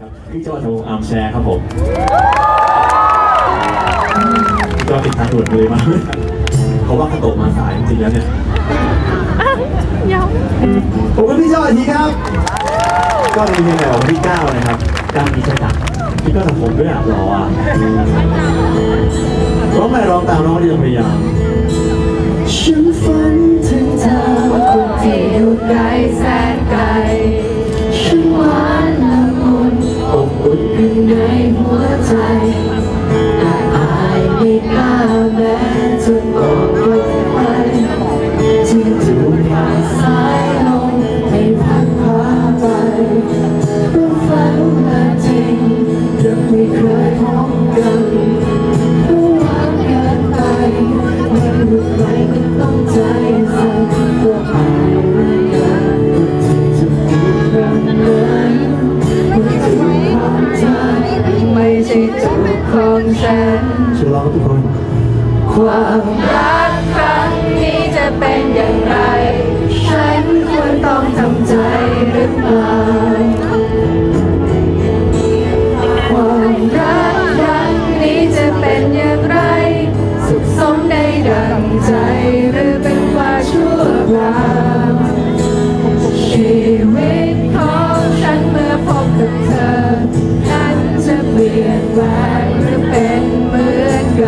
ครับพี่โจทำวงอาร์มแชร์ครับผมพี่โจติดทางด่วนเลยมากเขาว่าเขาตกมาสายจริงๆแล้วเนี่ยผมเป็นพี่ชอทีครับ ก็มีเพลงแบบวันที่เก้านะครับก้าวมีใช่ตักพี่ก็ทำผมด้วยอะรออะร้องไปร้องตามร้องที่โรงพยายามฉันฝันถึงเธอคนที่อยู่ไกลแสนไกลฉัน ของฉันช่วยร้องทุกคนความรักครั้งนี้จะเป็นอย่างไร ฉันควรต้องทำใจหรือเปล่าความรักครั้งนี้จะเป็นอย่างไร สุขสมได้ดังใจหรือเป็นว่าชั่วคราว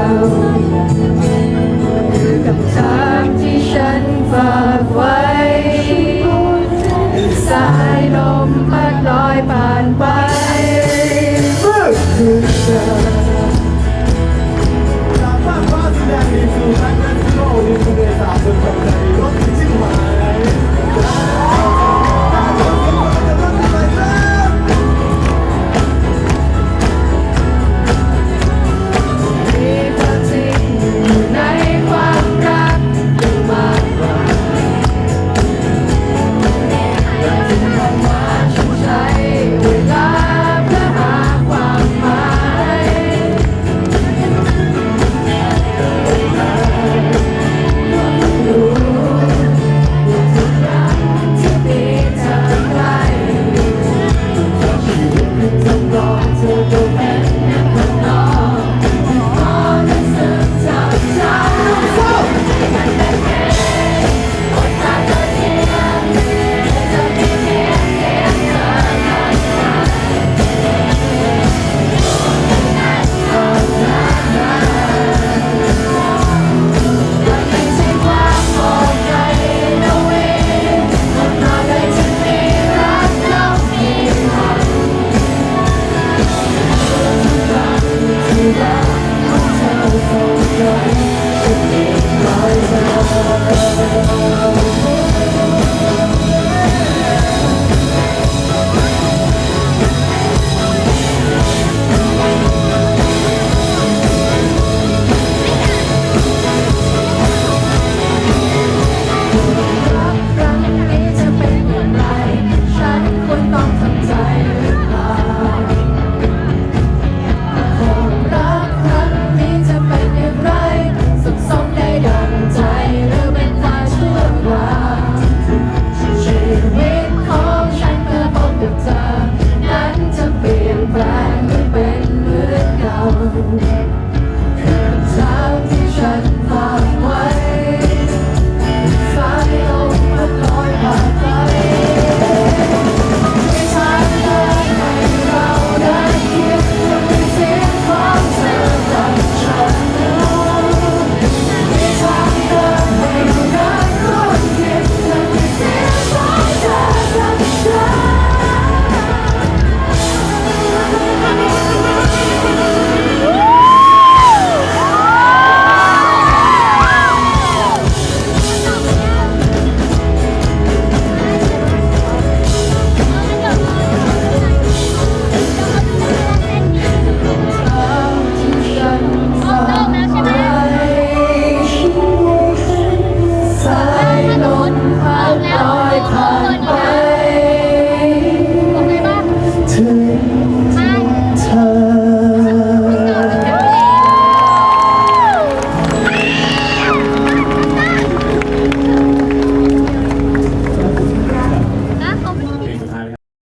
อนเก่าคือคำถางที่ฉันฝากไว้สายลมพัดลอยผ่านไป มี